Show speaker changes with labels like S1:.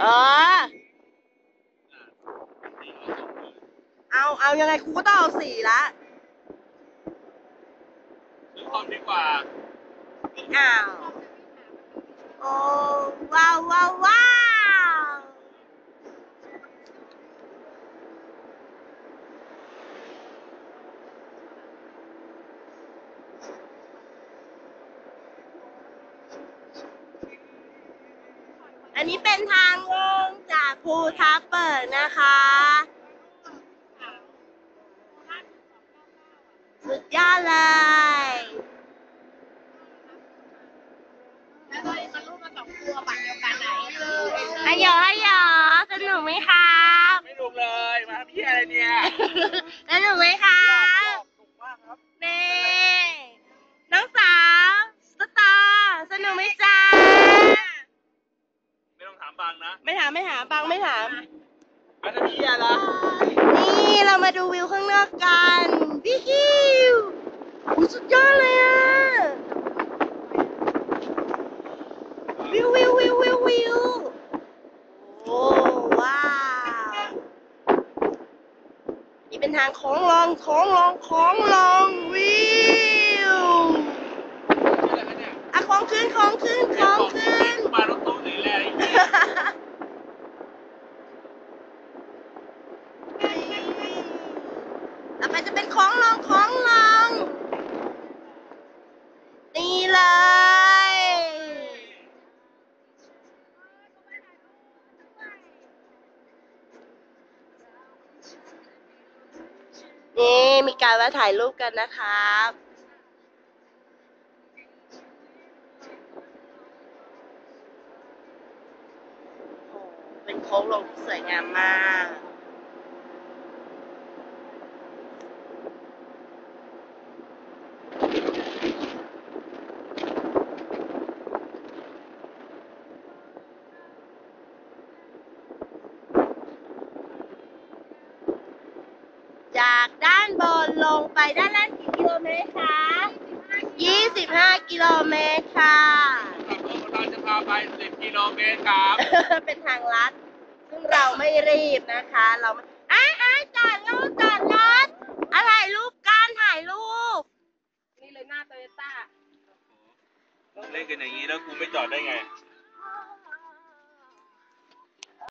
S1: เออ เอาเอายังไงครูก็ต้องเอาสี่ละ
S2: ซื้อคอมดีกว่า
S1: อ้าว โอ้ว้าวว้าวว้าว อันนี้เป็นทางลงจากภูทับเบิกนะคะ สุดยอดเลย
S3: แล้วก็มาลูกมาสองตัวบัตรเดียวกันไหน
S1: ฮัยโยฮัยโยสนุกไหมครับ
S2: ไม่ถูกเลย มาทำพี่อะไรเนี่ย
S1: สนุกไหมครับ
S2: ไม่ต้องถามบางนะ
S1: ไม่ถามไม่ถามบังไม่ถาม
S2: มาทำพี่อะไร
S1: นี่เรามาดูวิวข้างนอกกันวิวอุ๊ยสุดยอดเลยอะ วิววิววิววิววิวโอ้ว้าวนี่เป็นทางโค้งลองโค้งลองโค้งลองวิว
S2: อะไรกันเนี่ย
S1: อะโค้งขึ้นโค้งขึ้นโค้งขึ้น
S2: มารถตู้สีแรกอีกที
S1: ต่อ ไปจะเป็นโค้งลองโค้งลองนี่เลยนี่มีการมาถ่ายรูปกันนะครับโอ้เป็นโค้งลงที่สวยงามมาก จากด้านบนลงไปด้านล่างกี่กิโลเมตรคะ25 กิโลเมตรค่ะ
S2: เราจะพาไป 10 กิโลเมตรครับ
S1: เป็นทางลัด ซึ่งเราไม่รีบนะคะ เราไม่อ้ายอ้ายจอดรถจอดรถอะถ่ายรูปการถ่ายรูป
S3: นี่เลยหน้าโตโยต้า
S2: เล่นกันอย่างนี้แล้วกูไม่จอดได้ไง
S1: เ